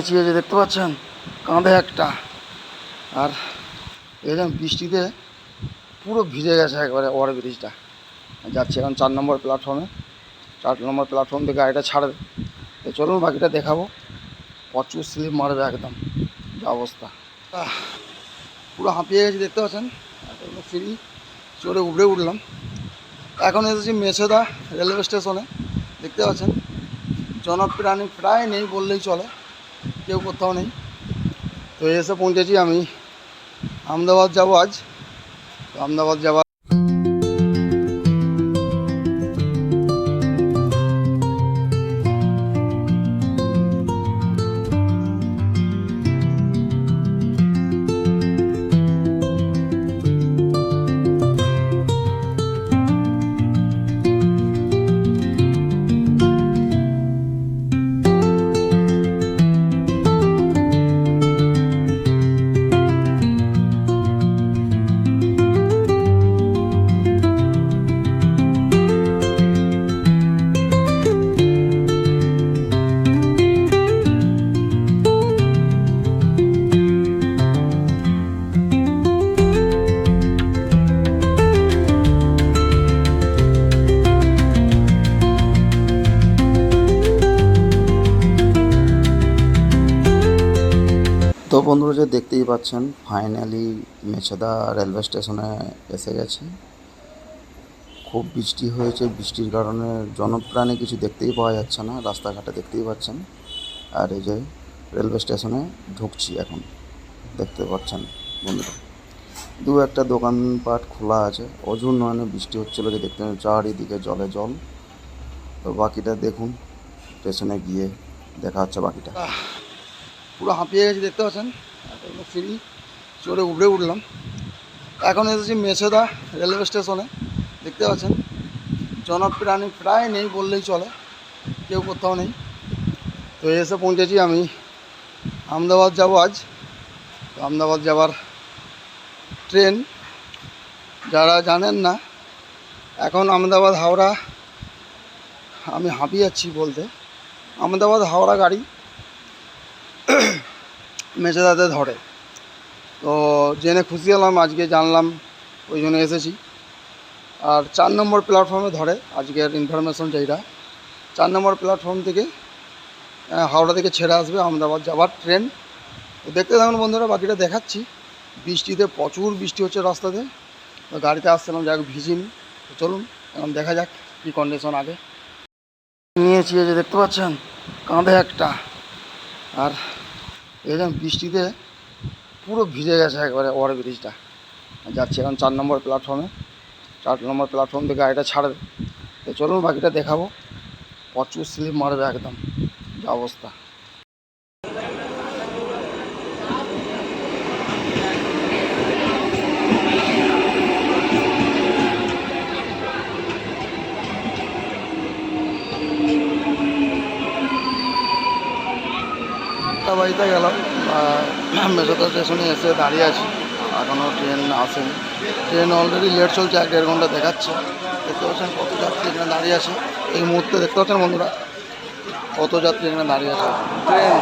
নিয়েছি এই যে দেখতে পাচ্ছেন, কাঁধে একটা। আর যে বৃষ্টিতে পুরো ভিজে গেছে একবারে ওভার ব্রিজটা যাচ্ছে এখন চার নম্বর প্ল্যাটফর্মে চার নম্বর প্ল্যাটফর্ম থেকে গাড়িটা ছাড়বে। তো চলুন বাকিটা দেখাবো। প্রচুর স্লিপ মারবে একদম। যা অবস্থা। পুরো হাঁপিয়ে গেছি, দেখতে পাচ্ছেন? সিঁড়ি চড়ে উপরে উঠলাম। এখন এসেছি মেছেদা রেলওয়ে স্টেশনে। দেখতে পাচ্ছেন? জনপ্রাণী প্রায় নেই বললেই চলে। কেউ কোথাও নেই। তো এসে পৌঁছেছি আমি। আহমেদাবাদ যাব আজ। তো আহমেদাবাদ যাওয়ার বন্ধুরা যে দেখতেই পাচ্ছেন ফাইনালি মেছেদা রেলওয়ে স্টেশনে এসে গেছি। খুব বৃষ্টি হয়েছে, বৃষ্টির কারণে জনপ্রাণী কিছু দেখতেই পাওয়া যাচ্ছে না, রাস্তাঘাটে দেখতেই পাচ্ছেন। আর এই যে রেলওয়ে স্টেশনে ঢুকছি এখন, দেখতে পাচ্ছেন বন্ধুরা। দু একটা দোকানপাট খোলা আছে অজুর নয়নে বৃষ্টি হচ্ছিল যে দেখতে চারিদিকে জলে জল। তো বাকিটা দেখুন স্টেশনে গিয়ে দেখা হচ্ছে বাকিটা। পুরো হাঁপিয়ে গেছি, দেখতে পাচ্ছেন? এতগুলো সিঁড়ি চড়ে উপরে উঠলাম। এখন এসেছি মেছেদা রেলওয়ে স্টেশনে দেখতে পাচ্ছেন? জনপ্রাণী প্রায় নেই বললেই চলে, কেউ কোথাও নেই। তো এসে পৌঁছেছি আমি। আহমেদাবাদ যাব আজ। তো আহমেদাবাদ যাওয়ার ট্রেন, যারা জানেন না, এখন আহমেদাবাদ হাওড়া, আমি হাঁপিয়ে যাচ্ছি বলতে। আহমেদাবাদ হাওড়া গাড়ি মেচেদাতে ধরে। তো জেনে খুশি হলাম, আজকে জানলাম, ওই জন্য এসেছি। আর চার নম্বর প্ল্যাটফর্মে ধরে, আজকের ইনফরমেশন যেটা চার নম্বর প্ল্যাটফর্ম থেকে হাওড়া থেকে ছেড়ে আসবে আহমেদাবাদ যাওয়ার ট্রেন। দেখতে থাকুন বন্ধুরা, বাকিটা দেখাচ্ছি। বৃষ্টিতে প্রচুর বৃষ্টি হচ্ছে রাস্তাতে। গাড়িতে আসছিলাম, যাক ভিজিনি। চলুন, এখন দেখা যাক কী কন্ডিশন আগে নিয়েছি যে দেখতে পাচ্ছেন, কাঁধে একটা। আর যে বৃষ্টিতে পুরো ভিজে গেছে একবারে ওভার ব্রিজটা। যাচ্ছে এখন চার নম্বর প্ল্যাটফর্মে চার নম্বর প্ল্যাটফর্ম থেকে গাড়িটা ছাড়বে। তো চলুন বাকিটা দেখাবো। প্রচুর স্লিপ মারবে একদম। যা অবস্থা। আটটা বাড়িতে গেলাম মেসোদা স্টেশনে এসে দাঁড়িয়ে আছি। এখনও ট্রেন আসেনি। ট্রেন অলরেডি লেট চলছে, এক দেড় ঘণ্টা দেখাচ্ছে। দেখতে পাচ্ছেন কত যাত্রী এখানে দাঁড়িয়ে আছে। এই মুহূর্তে দেখতে পাচ্ছেন বন্ধুরা, কত যাত্রী এখানে দাঁড়িয়ে আছে। ট্রেন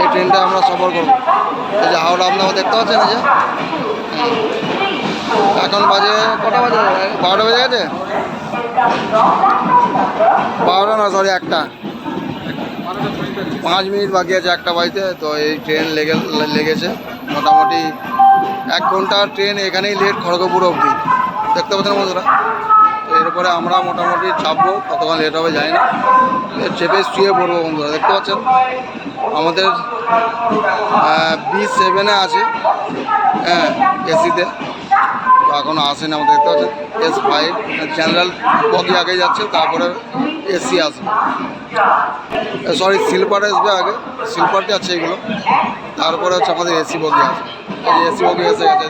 এই ট্রেনটা আমরা সফর করব। এই যে হাওড়া আপনারা দেখতে পাচ্ছেন এই যে? এখন বাজে কটা বাজে? বারোটা বেজে গেছে? বারোটা না সরি একটা। পাঁচ মিনিট বাকি আছে একটা বাড়িতে, তো এই ট্রেন লেগে লেগেছে। মোটামুটি এক ঘণ্টা ট্রেন এখানেই লেট খড়গপুর অবধি। দেখতে পাচ্ছেন বন্ধুরা? তো এরপরে আমরা মোটামুটি চাপবো, কতক্ষণ লেট হবে জানি না। চেপে শুয়ে পড়ব বন্ধুরা, দেখতে পাচ্ছেন? আমাদের বি সেভেনে আছে। হ্যাঁ এসিতে এখনও আসেনি আমাদের পাচ্ছেন? এস ফাইভ জেনারেল বগি আগে যাচ্ছে, তারপরে এসি আসবে। সরি স্লিপার আসবে আগে সিলভারটি আছে এগুলো, তারপরে হচ্ছে আমাদের এসি বগি আসবে। এই এসি বগি এসে গেছে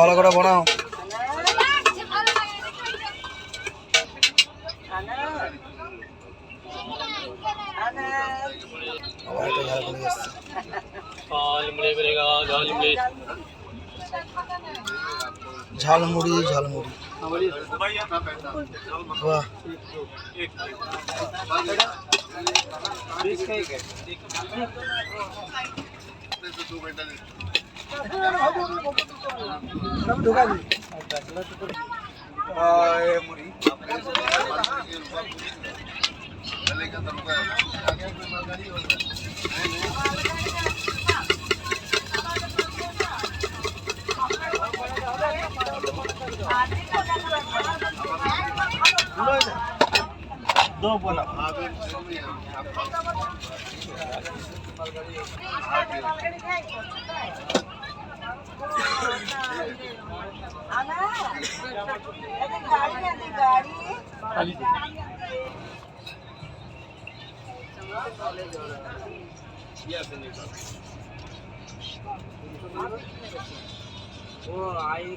ভালো করে বানাও। झालमुड़ी झालमुड़ी वाह। हाँ, मुड़ी दो। बोला वो आई